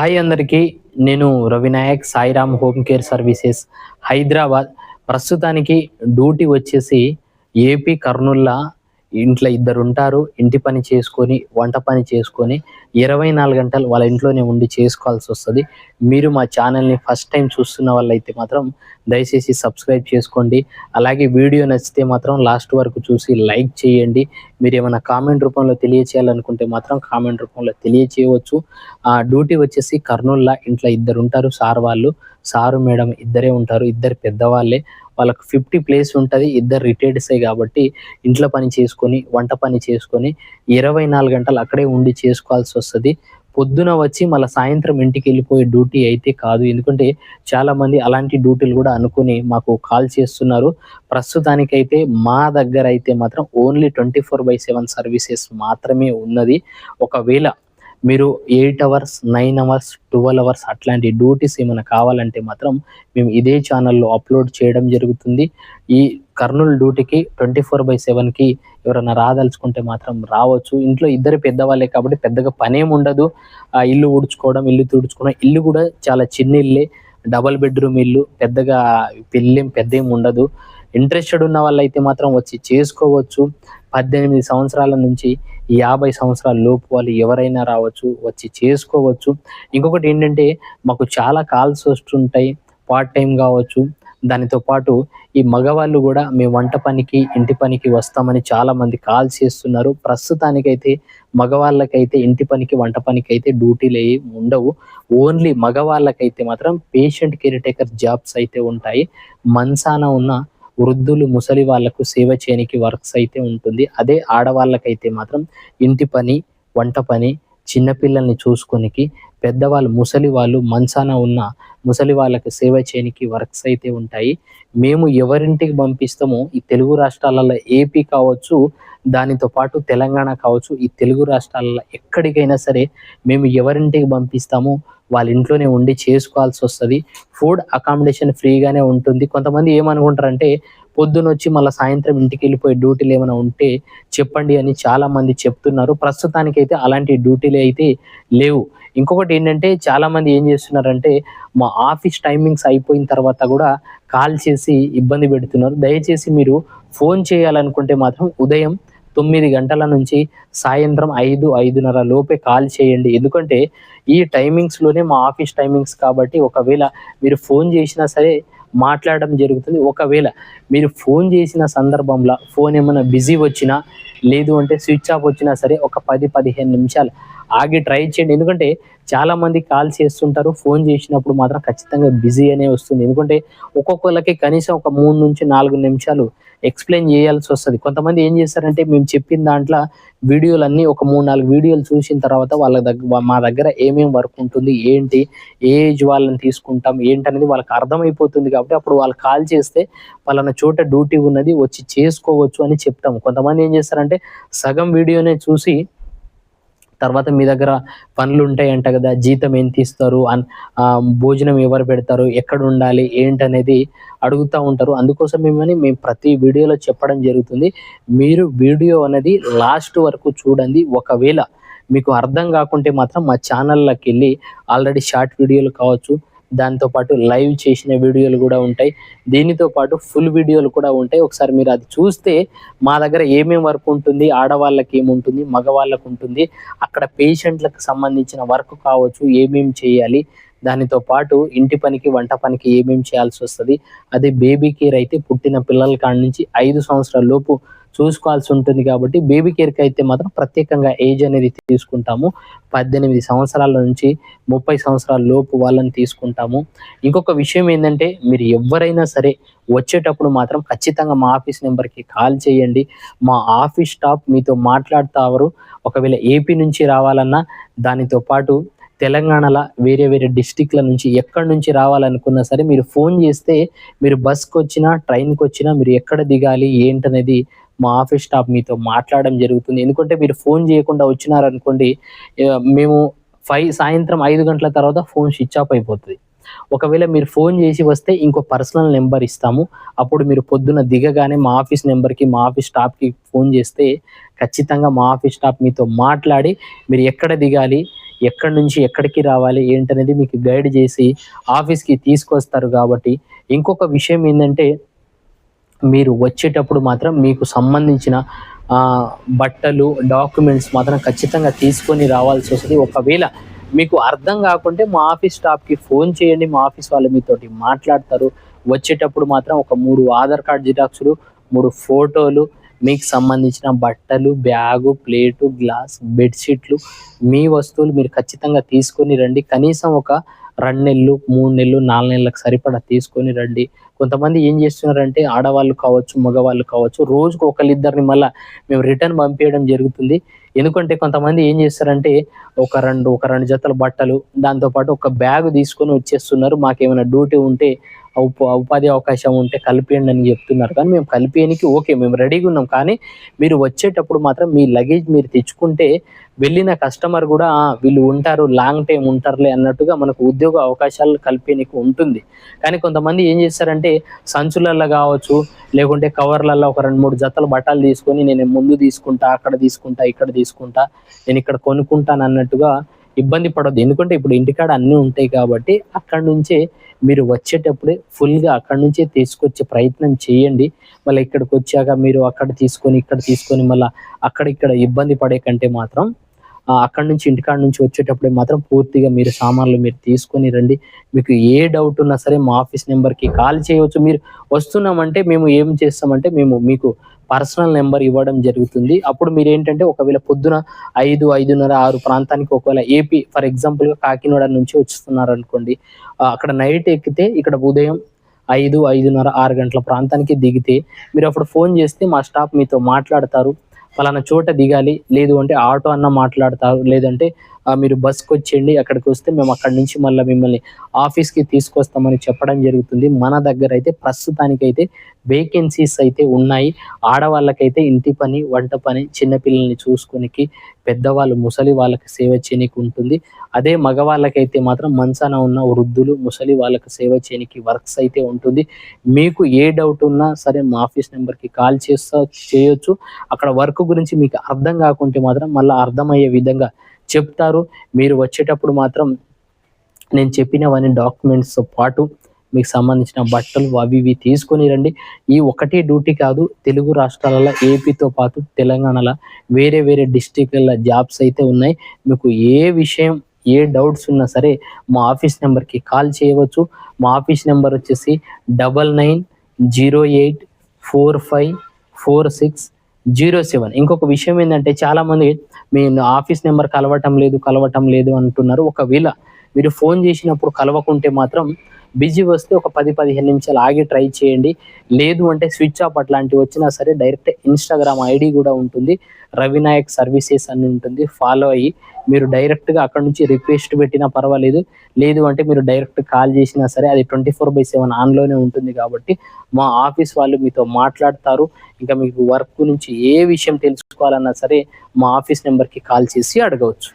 Hi అందరికీ నేను Ravinayak Sairam home care services Hyderabad. ప్రస్తుతానికి డ్యూటీ వచ్చేసి ఏపీ కర్నూల్లా ఇంట్లో ఇద్దరు ఉంటారు ఇంటి పని చేసుకొని వంట పని చేసుకొని ఇరవై నాలుగు గంటలు వాళ్ళ ఇంట్లోనే ఉండి చేసుకోవాల్సి వస్తుంది. మీరు మా ఛానల్ని ఫస్ట్ టైం చూస్తున్న వాళ్ళైతే మాత్రం దయచేసి సబ్స్క్రైబ్ చేసుకోండి. అలాగే వీడియో నచ్చితే మాత్రం లాస్ట్ వరకు చూసి లైక్ చేయండి. మీరు ఏమైనా కామెంట్ రూపంలో తెలియచేయాలనుకుంటే మాత్రం కామెంట్ రూపంలో తెలియచేయవచ్చు. ఆ డ్యూటీ వచ్చేసి కర్నూల్లా ఇంట్లో ఇద్దరు ఉంటారు సార్ వాళ్ళు. సారు మేడం ఇద్దరే ఉంటారు ఇద్దరు పెద్దవాళ్ళే. వాళ్ళకు ఫిఫ్టీ ప్లేస్ ఉంటుంది ఇద్దరు రిటైర్డ్సే కాబట్టి ఇంట్లో పని చేసుకొని వంట పని చేసుకొని ఇరవై నాలుగు గంటలు అక్కడే ఉండి చేసుకోవాల్సి వస్తుంది. పొద్దున వచ్చి మళ్ళీ సాయంత్రం ఇంటికి వెళ్ళిపోయే డ్యూటీ అయితే కాదు. ఎందుకంటే చాలా మంది అలాంటి డ్యూటీలు కూడా అనుకుని మాకు కాల్ చేస్తున్నారు. ప్రస్తుతానికైతే మా దగ్గర అయితే మాత్రం only twenty four by seven services మాత్రమే ఉన్నది. ఒకవేళ మీరు eight hours nine hours twelve hours అట్లాంటి డ్యూటీస్ ఏమైనా కావాలంటే మాత్రం మేము ఇదే ఛానల్లో అప్లోడ్ చేయడం జరుగుతుంది. ఈ కర్నూలు డ్యూటీకి ట్వంటీ ఫోర్ బై సెవెన్కి ఎవరైనా రాదలుచుకుంటే మాత్రం రావచ్చు. ఇంట్లో ఇద్దరు పెద్దవాళ్ళే కాబట్టి పెద్దగా పనేం ఉండదు. ఆ ఇల్లు ఊడ్చుకోవడం ఇల్లు తుడుచుకోవడం ఇల్లు కూడా చాలా చిన్న ఇల్లే. డబల్ బెడ్రూమ్ ఇల్లు పెద్దగా పెళ్ళేం పెద్ద ఏం ఉండదు. ఇంట్రెస్టెడ్ ఉన్న వాళ్ళైతే మాత్రం వచ్చి చేసుకోవచ్చు. పద్దెనిమిది సంవత్సరాల నుంచి యాభై సంవత్సరాల లోపు వాళ్ళు ఎవరైనా రావచ్చు వచ్చి చేసుకోవచ్చు. ఇంకొకటి ఏంటంటే మాకు చాలా కాల్స్ వస్తుంటాయి పార్ట్ టైం కావచ్చు. దానితో పాటు ఈ మగవాళ్ళు కూడా మేము వంట పనికి ఇంటి పనికి వస్తామని చాలా మంది కాల్ చేస్తున్నారు. ప్రస్తుతానికైతే మగవాళ్ళకైతే ఇంటి పనికి వంట పనికి అయితే డ్యూటీలు ఏవి ఉండవు. ఓన్లీ మగవాళ్ళకైతే మాత్రం పేషెంట్ కేర్ టేకర్ జాబ్స్ అయితే ఉంటాయి. మంచాన ఉన్న వృద్ధులు ముసలి వాళ్ళకు సేవ చేయనికి వర్క్స్ అయితే ఉంటుంది. అదే ఆడవాళ్ళకైతే మాత్రం ఇంటి పని వంట పని చిన్నపిల్లల్ని చూసుకొనికి పెద్దవాళ్ళు ముసలి వాళ్ళు మంచాన ఉన్న ముసలి వాళ్ళకి సేవ చేయనికి వర్క్స్ అయితే ఉంటాయి. మేము ఎవరింటికి పంపిస్తామో ఈ తెలుగు రాష్ట్రాలలో ఏపీ కావచ్చు దానితో పాటు తెలంగాణ కావచ్చు ఈ తెలుగు రాష్ట్రాలలో ఎక్కడికైనా సరే మేము ఎవరింటికి పంపిస్తామో వాళ్ళ ఇంట్లోనే ఉండి చేసుకోవాల్సి వస్తుంది. ఫుడ్ అకామిడేషన్ ఫ్రీగానే ఉంటుంది. కొంతమంది ఏమనుకుంటారంటే పొద్దున వచ్చి మళ్ళీ సాయంత్రం ఇంటికి వెళ్ళిపోయి డ్యూటీలు ఏమైనా ఉంటే చెప్పండి అని చాలా మంది చెప్తున్నారు. ప్రస్తుతానికైతే అలాంటి డ్యూటీలు అయితే లేవు. ఇంకొకటి ఏంటంటే చాలా మంది ఏం చేస్తున్నారంటే మా ఆఫీస్ టైమింగ్స్ అయిపోయిన తర్వాత కూడా కాల్ చేసి ఇబ్బంది పెడుతున్నారు. దయచేసి మీరు ఫోన్ చేయాలనుకుంటే మాత్రం ఉదయం తొమ్మిది గంటల నుంచి సాయంత్రం ఐదు ఐదున్నర లోపే కాల్ చేయండి. ఎందుకంటే ఈ టైమింగ్స్లోనే మా ఆఫీస్ టైమింగ్స్ కాబట్టి ఒకవేళ మీరు ఫోన్ చేసినా సరే మాట్లాడడం జరుగుతుంది. ఒకవేళ మీరు ఫోన్ చేసిన సందర్భంలో ఫోన్ ఏమైనా బిజీ వచ్చినా లేదు అంటే స్విచ్ ఆఫ్ వచ్చినా సరే ఒక పది పదిహేను నిమిషాలు ఆగి ట్రై చేయండి. ఎందుకంటే చాలా మంది కాల్ చేస్తుంటారు ఫోన్ చేసినప్పుడు మాత్రం ఖచ్చితంగా బిజీ అనే వస్తుంది. ఎందుకంటే ఒక్కొక్కరికి కనీసం ఒక మూడు నుంచి నాలుగు నిమిషాలు ఎక్స్ప్లెయిన్ చేయాల్సి వస్తుంది. కొంతమంది ఏం చేస్తారంటే మేము చెప్పిన దాంట్లో వీడియోలు అన్నీ ఒక మూడు నాలుగు వీడియోలు చూసిన తర్వాత వాళ్ళ దగ్గర మా దగ్గర ఏమేమి వర్క్ ఉంటుంది ఏంటి ఏ ఏజ్ వాళ్ళని తీసుకుంటాం ఏంటనేది వాళ్ళకి అర్థమైపోతుంది కాబట్టి అప్పుడు వాళ్ళు కాల్ చేస్తే వాళ్ళన చోట డ్యూటీ ఉన్నది వచ్చి చేసుకోవచ్చు అని చెప్తాం కొంతమంది ఏం చేస్తారంటే సగం వీడియోనే చూసి తర్వాత మీ దగ్గర పనులు ఉంటాయంట కదా జీతం ఎంత ఇస్తారు అన్ భోజనం ఎవరు పెడతారు ఎక్కడ ఉండాలి ఏంటనేది అడుగుతూ ఉంటారు. అందుకోసం మేమని మేము ప్రతి వీడియోలో చెప్పడం జరుగుతుంది. మీరు వీడియో అనేది లాస్ట్ వరకు చూడండి. ఒకవేళ మీకు అర్థం కాకుంటే మాత్రం మా ఛానల్లోకి వెళ్ళి ఆల్రెడీ షార్ట్ వీడియోలు కావచ్చు దాంతోపాటు లైవ్ చేసిన వీడియోలు కూడా ఉంటాయి. దీనితో పాటు ఫుల్ వీడియోలు కూడా ఉంటాయి. ఒకసారి మీరు అది చూస్తే మా దగ్గర ఏమేమి వర్క్ ఉంటుంది ఆడవాళ్ళకి ఏముంటుంది మగవాళ్ళకు ఉంటుంది అక్కడ పేషెంట్లకు సంబంధించిన వర్క్ కావచ్చు ఏమేమి చేయాలి దానితో పాటు ఇంటి పనికి వంట పనికి ఏమేమి చేయాల్సి వస్తుంది అదే బేబీ కేర్ అయితే పుట్టిన పిల్లల కాడ నుంచి ఐదు సంవత్సరాల లోపు చూసుకోవాల్సి ఉంటుంది కాబట్టి బేబీ కేర్కి అయితే మాత్రం ప్రత్యేకంగా ఏజ్ అనేది తీసుకుంటాము. పద్దెనిమిది సంవత్సరాల నుంచి ముప్పై సంవత్సరాల లోపు వాళ్ళని తీసుకుంటాము. ఇంకొక విషయం ఏంటంటే మీరు ఎవరైనా సరే వచ్చేటప్పుడు మాత్రం ఖచ్చితంగా మా ఆఫీస్ నెంబర్కి కాల్ చేయండి. మా ఆఫీస్ స్టాఫ్ మీతో మాట్లాడుతావరు ఒకవేళ ఏపీ నుంచి రావాలన్నా దానితో పాటు తెలంగాణలో వేరే వేరే డిస్టిక్ల నుంచి ఎక్కడి నుంచి రావాలనుకున్నా సరే మీరు ఫోన్ చేస్తే మీరు బస్కి వచ్చినా ట్రైన్కి వచ్చినా మీరు ఎక్కడ దిగాలి ఏంటనేది మా ఆఫీస్ స్టాఫ్ మీతో మాట్లాడడం జరుగుతుంది. ఎందుకంటే మీరు ఫోన్ చేయకుండా వచ్చినారనుకోండి మేము ఫైవ్ సాయంత్రం ఐదు గంటల తర్వాత ఫోన్ స్విచ్ ఆఫ్ అయిపోతుంది. ఒకవేళ మీరు ఫోన్ చేసి వస్తే ఇంకో పర్సనల్ నెంబర్ ఇస్తాము. అప్పుడు మీరు పొద్దున దిగగానే మా ఆఫీస్ నెంబర్కి మా ఆఫీస్ స్టాఫ్కి ఫోన్ చేస్తే ఖచ్చితంగా మా ఆఫీస్ స్టాఫ్ మీతో మాట్లాడి మీరు ఎక్కడ దిగాలి ఎక్కడి నుంచి ఎక్కడికి రావాలి ఏంటనేది మీకు గైడ్ చేసి ఆఫీస్కి తీసుకొస్తారు కాబట్టి. ఇంకొక విషయం ఏంటంటే మీరు వచ్చేటప్పుడు మాత్రం మీకు సంబంధించిన బట్టలు డాక్యుమెంట్స్ మాత్రం ఖచ్చితంగా తీసుకొని రావాల్సి వస్తుంది. ఒకవేళ మీకు అర్థం కాకుంటే మా ఆఫీస్ స్టాఫ్కి ఫోన్ చేయండి. మా ఆఫీస్ వాళ్ళు మీతోటి మాట్లాడతారు. వచ్చేటప్పుడు మాత్రం ఒక మూడు ఆధార్ కార్డ్ జిరాక్స్లు మూడు ఫోటోలు మీకు సంబంధించిన బట్టలు బ్యాగు ప్లేటు గ్లాస్ బెడ్షీట్లు మీ వస్తువులు మీరు ఖచ్చితంగా తీసుకొని రండి. కనీసం ఒక రెండు నెలలు మూడు నెలలు నాలుగు నెలలకు సరిపడా తీసుకొని రండి. కొంతమంది ఏం చేస్తున్నారంటే ఆడవాళ్ళు కావచ్చు మగవాళ్ళు కావచ్చు రోజుకు ఒకళ్ళిద్దరిని మళ్ళీ మేము రిటర్న్ పంపించడం జరుగుతుంది. ఎందుకంటే కొంతమంది ఏం చేస్తారంటే ఒక రెండు ఒక రెండు జతల బట్టలు దాంతోపాటు ఒక బ్యాగ్ తీసుకొని వచ్చేస్తున్నారు. మాకేమైనా డ్యూటీ ఉంటే ఉపాధి అవకాశం ఉంటే కలిపేయండి అని చెప్తున్నారు. కానీ మేము కలిపేయడానికి ఓకే మేము రెడీగా ఉన్నాం. కానీ మీరు వచ్చేటప్పుడు మాత్రం మీ లగేజ్ మీరు తెచ్చుకుంటే వెళ్ళిన కస్టమర్ కూడా వీళ్ళు ఉంటారు లాంగ్ టైం ఉంటారులే అన్నట్టుగా మనకు ఉద్యోగ అవకాశాలు కలిపేయనికి ఉంటుంది. కానీ కొంతమంది ఏం చేస్తారంటే సంచులల్లో కావచ్చు లేకుంటే కవర్లలో ఒక రెండు మూడు జతలు బట్టలు తీసుకొని నేను ముందు తీసుకుంటా అక్కడ తీసుకుంటా ఇక్కడ తీసుకుంటా నేను ఇక్కడ కొనుక్కుంటాను అన్నట్టుగా ఇబ్బంది పడద్దు. ఎందుకంటే ఇప్పుడు ఇంటికాడ అన్నీ ఉంటాయి కాబట్టి అక్కడ నుంచే మీరు వచ్చేటప్పుడే ఫుల్గా అక్కడ నుంచే తీసుకొచ్చే ప్రయత్నం చేయండి. మళ్ళీ ఇక్కడికి వచ్చాక మీరు అక్కడ తీసుకొని ఇక్కడ తీసుకొని మళ్ళీ అక్కడ ఇక్కడ ఇబ్బంది పడే కంటే మాత్రం అక్కడ నుంచి ఇంటికాడ నుంచి వచ్చేటప్పుడే మాత్రం పూర్తిగా మీరు సామాన్లు మీరు తీసుకొని రండి. మీకు ఏ డౌట్ ఉన్నా సరే మా ఆఫీస్ నెంబర్కి కాల్ చేయవచ్చు మీరు వస్తున్నామంటే మేము ఏం చేస్తామంటే మేము మీకు పర్సనల్ నెంబర్ ఇవ్వడం జరుగుతుంది. అప్పుడు మీరు ఏంటంటే ఒకవేళ పొద్దున ఐదు ఐదున్నర ఆరు ప్రాంతానికి ఒకవేళ ఏపీ ఫర్ ఎగ్జాంపుల్గా కాకినాడ నుంచి వస్తున్నారు అనుకోండి అక్కడ నైట్ ఎక్కితే ఇక్కడ ఉదయం ఐదు ఐదున్నర ఆరు గంటల ప్రాంతానికి దిగితే మీరు అప్పుడు ఫోన్ చేస్తే మా స్టాఫ్ మీతో మాట్లాడతారు. ఫలానా చోట దిగాలి. లేదు అంటే ఆటో అన్న మాట్లాడతారు. లేదంటే మీరు బస్కి వచ్చేయండి అక్కడికి వస్తే మేము అక్కడి నుంచి మళ్ళీ మిమ్మల్ని ఆఫీస్కి తీసుకొస్తామని చెప్పడం జరుగుతుంది. మన దగ్గర అయితే ప్రస్తుతానికైతే వేకెన్సీస్ అయితే ఉన్నాయి. ఆడవాళ్ళకైతే ఇంటి పని వంట పని చిన్నపిల్లల్ని చూసుకునికి పెద్దవాళ్ళు ముసలి వాళ్ళకి సేవ చేయనికి ఉంటుంది. అదే మగవాళ్ళకైతే మాత్రం మంచాన ఉన్న వృద్ధులు ముసలి వాళ్ళకి సేవ చేయనికి వర్క్స్ అయితే ఉంటుంది. మీకు ఏ డౌట్ ఉన్నా సరే మా ఆఫీస్ నెంబర్కి కాల్ చేస్తా చేయొచ్చు. అక్కడ వర్క్ గురించి మీకు అర్థం కాకుంటే మాత్రం మళ్ళీ అర్థమయ్యే విధంగా చెప్తారు. మీరు వచ్చేటప్పుడు మాత్రం నేను చెప్పినవన్నీ డాక్యుమెంట్స్తో పాటు మీకు సంబంధించిన బట్టలు అవి ఇవి తీసుకొని రండి. ఈ ఒకటే డ్యూటీ కాదు తెలుగు రాష్ట్రాలలో ఏపీతో పాటు తెలంగాణలో వేరే వేరే డిస్టిక్ల జాబ్స్ అయితే ఉన్నాయి. మీకు ఏ విషయం ఏ డౌట్స్ ఉన్నా సరే మా ఆఫీస్ నెంబర్కి కాల్ చేయవచ్చు. మా ఆఫీస్ నెంబర్ వచ్చేసి double nine zero eight four five four six zero seven. ఇంకొక విషయం ఏంటంటే చాలా మంది మీ ఆఫీస్ నెంబర్ కలవటం లేదు కలవటం లేదు అంటున్నారు. ఒకవేళ మీరు ఫోన్ చేసినప్పుడు కలవకుంటే మాత్రం బిజీ వస్తే ఒక పది పదిహేను నిమిషాలు ఆగి ట్రై చేయండి. లేదు అంటే స్విచ్ ఆఫ్ అట్లాంటివి వచ్చినా సరే డైరెక్ట్ ఇన్స్టాగ్రామ్ ఐడి కూడా ఉంటుంది. రవినాయక్ సర్వీసెస్ అని ఉంటుంది. ఫాలో అయ్యి మీరు డైరెక్ట్గా అక్కడ నుంచి రిక్వెస్ట్ పెట్టినా పర్వాలేదు. లేదు అంటే మీరు డైరెక్ట్ కాల్ చేసినా సరే అది ట్వంటీ ఫోర్ బై సెవెన్ ఆన్లోనే ఉంటుంది కాబట్టి మా ఆఫీస్ వాళ్ళు మీతో మాట్లాడతారు. ఇంకా మీకు వర్క్ గురించి ఏ విషయం తెలుసుకోవాలన్నా సరే మా ఆఫీస్ నెంబర్కి కాల్ చేసి అడగవచ్చు.